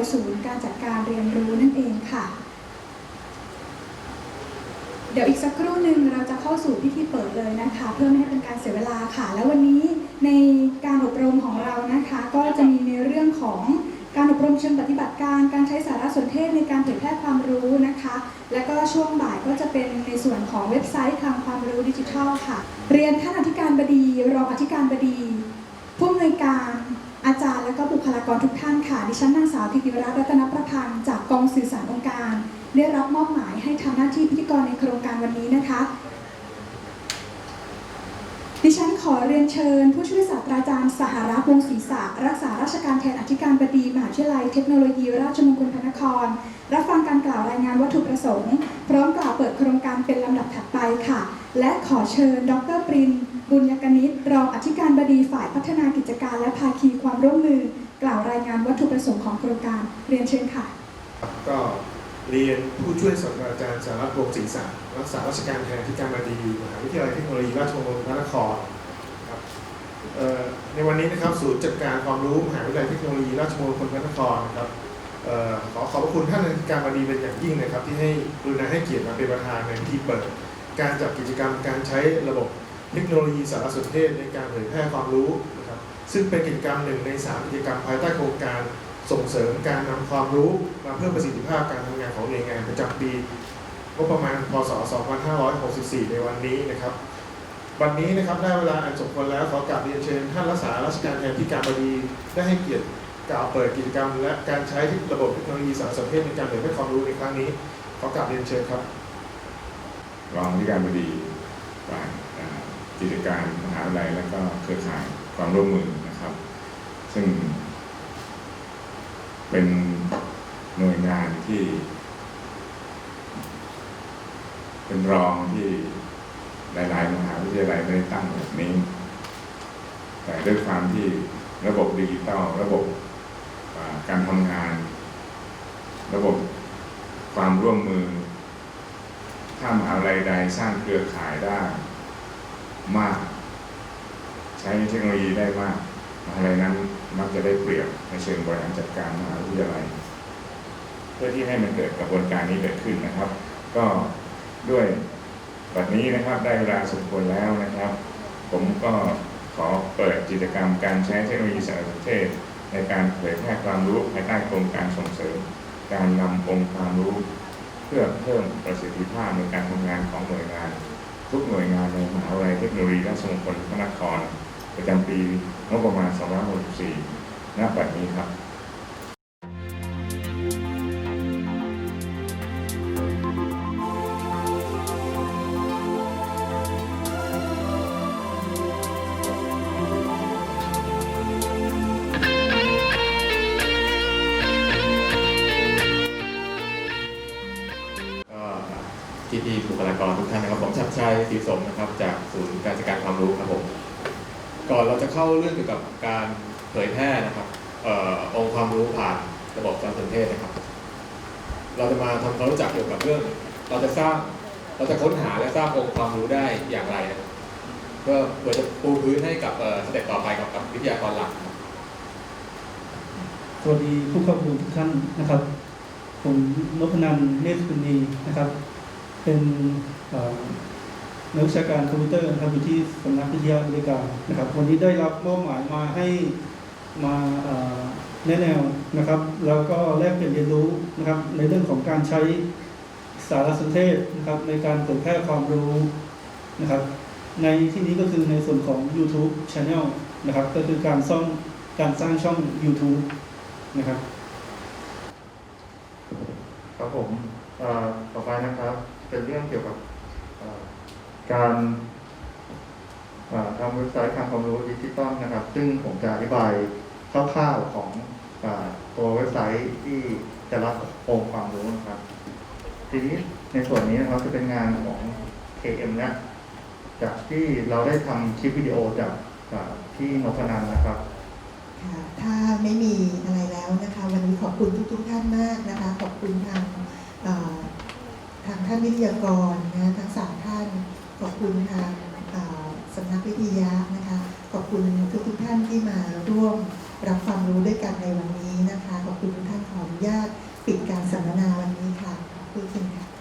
ยศูนย์การจัดการเรียนรู้นั่นเองค่ะ เดี๋ยวอีกสักครู่หนึ่งเราจะเข้าสู่พิธีเปิดเลยนะคะ เพื่อไม่ให้เป็นการเสียเวลาค่ะ แล้ววันนี้ในการอบรมของเรานะคะ ก็จะมีในเรื่องของการอบรมเชิงปฏิบัติการ การใช้สารสนเทศในการเผยแพร่ความรู้นะคะ และก็ช่วงบ่ายก็จะเป็นในส่วนของเว็บไซต์ทางความรู้ดิจิทัลค่ะ เรียนท่านอธิการบดี รองอธิการบดีผู้อำนวยการากรทุกท่านค่ะ ดิฉันนางสาวธิติวรัตน์รัตนประพันธ์จากกองสื่อสารองค์การ ได้รับมอบหมายให้ทำหน้าที่พิธีกรในโครงการวันนี้นะคะ ดิฉันขอเรียนเชิญ ผู้ช่วยศาสตราจารย์สหรัฐวงศ์ศรีษะรักษาราชการแทนอธิการบดีมหาวิทยาลัยเทคโนโลยี ราชมงคลพระนคร รับฟังการกล่าวรายงานวัตถุประสงค์ พร้อมกล่าวเปิดโครงการเป็นลำดับถัดไปค่ะ และขอเชิญ ดรปรินบุญยกนิตรองอธิการบดีฝ่ายพัฒนากิจการและภาคีความร่วมมือ กล่าวรายงานวัตถุประสงค์ของโครงการเรียนเชิญค่ะ ก็เรียนผู้ช่วยศาสตราจารย์สารัตน์วงศ์ศรีษะรักษาราชการแทนที่การบดีมหาวิทยาลัยเทคโนโลยีราชมงคลพระนครครับในวันนี้นะครับศูนย์จัดการความรู้มหาวิทยาลัยเทคโนโลยีราชมงคลพระนครนะครับขอขอบพระคุณท่านอธิการบดีเป็นอย่างยิ่งนะครับ ที่ให้กรุณาให้เกียรติมาเป็นประธานในพิธีเปิด การจัดกิจกรรมการใช้ระบบเทคโนโลยีสารสนเทศในการเผยแพร่ความรู้ ซึ่งเป็นกิจกรรมหนึ่งในสามกิจกรรมภายใต้โครงการส่งเสริมการนำความรู้มาเพิ่มประสิทธิภาพการทำงานของหน่วยงานประจำปีงบประมาณพศ 2564 ในวันนี้นะครับ วันนี้นะครับได้เวลาอันสมควรแล้วขอกราบเรียนเชิญท่านรักษาราชการแทนที่การบดีได้ให้เกียรติกล่าวเปิดกิจกรรม และการใช้ระบบเทคโนโลยีสารสนเทศในการเผยแพร่ความรู้ในครั้งนี้ขอกราบเรียนเชิญครับรองอธิการบดีฝ่ายกิจการมหาวิทยาลัยและก็เครือข่ายความร่วมมือ ซึ่ง เป็นหน่วยงานที่ เป็นรองที่หลาย ๆ มหาวิทยาลัยไม่ได้ตั้งแบบนี้ แต่ด้วยความที่ระบบดิจิตอลระบบการทำงาน ระบบความร่วมมือ ถ้ามหาวิทยาลัยใดสร้างเครือข่ายได้มาก ใช้เทคโนโลยีได้มากมหาวิทยาลัยนั้น มักจะได้เปรียบในเชิงบริหารจัดการมหาวิทยาลัย เพื่อที่ให้มันเกิดกระบวนการนี้เกิดขึ้นนะครับ ก็ด้วยบัดนี้นะครับได้เวลาสมควรแล้วนะครับ ผมก็ขอเปิดกิจกรรมการใช้เทคโนโลยีสารสนเทศ ในการเผยแพร่ความรู้ภายใต้โครงการส่งเสริม การนำองค์ความรู้ เพื่อเพิ่มประสิทธิภาพในการทำงานของหน่วยงาน ทุกหน่วยงานในมหาวิทยาลัยเทคโนโลยีราชมงคลพระนคร ประจำปีงบประมาณ 2564ณบัดนี้ครับก็พี่พี่ๆบุคลากรทุกท่านนะครับผมชัดชัยศรีสมนะครับ จากศูนย์การจัดการความรู้ครับผม ก่อนเราจะเข้าเรื่องเกี่ยวกับการเผยแพร่นะครับอองค์ความรู้ผ่านระบบการสนเทศนะครับ เราจะมาทำความรู้จักเกี่ยวกับเรื่อง เราจะสร้างเราจะค้นหาและสร้างองค์ความรู้ได้อย่างไรนะครับเพื่อเพื่อจะปูพื้นให้กับสเต็ปต่อไปกับกับวิทยากรหลักนะครับสวัสดีผู้เข้าร่วมทุกท่านนะครับ ผมนพนันเนตรคุณนีนะครับ เป็น นักวิชาการคอมพิวเตอร์นะครับอยู่ที่สำนักวิทยาบริการนะครับ วันนี้ได้รับมอบหมายมาให้มาแนะแนวนะครับ แล้วก็แลกเปลี่ยนเรียนรู้นะครับ ในเรื่องของการใช้สารสนเทศนะครับในการเผยแพร่ความรู้นะครับ ในที่นี้ก็คือในส่วนของ YouTube Channel นะครับ ก็คือการสร้างการสร้างช่อง YouTube นะครับครับผมต่อไปนะครับเป็นเรื่องเกี่ยวกับ การทำเว็บไซต์ทางความรู้ดิจิตอลนะครับ ซึ่งผมจะอธิบายคร่าวๆของอตัวเว็บไซต์ที่จะรับองค์ความรู้นะครับ ทีนี้ในส่วนนี้นะครับจะเป็นงานของ KM เนี่ยจากที่เราได้ทำคลิปวิดีโอจากที่นพนันนะครับค่ะถ้าไม่มีอะไรแล้วนะคะ วันนี้ขอบคุณทุกๆท่านมากนะคะ ขอบคุณทางทางท่านวิทยากรนะทั้งสามท่าน ขอบคุณทางสำนักวิทยานะคะ ขอบคุณทุกทุกท่านที่มาร่วมรับความรู้ด้วยกันในวันนี้นะคะ ขอบคุณทุกท่านขออนุญาตปิดการสัมมนาวันนี้ค่ะขอบคุณค่ะ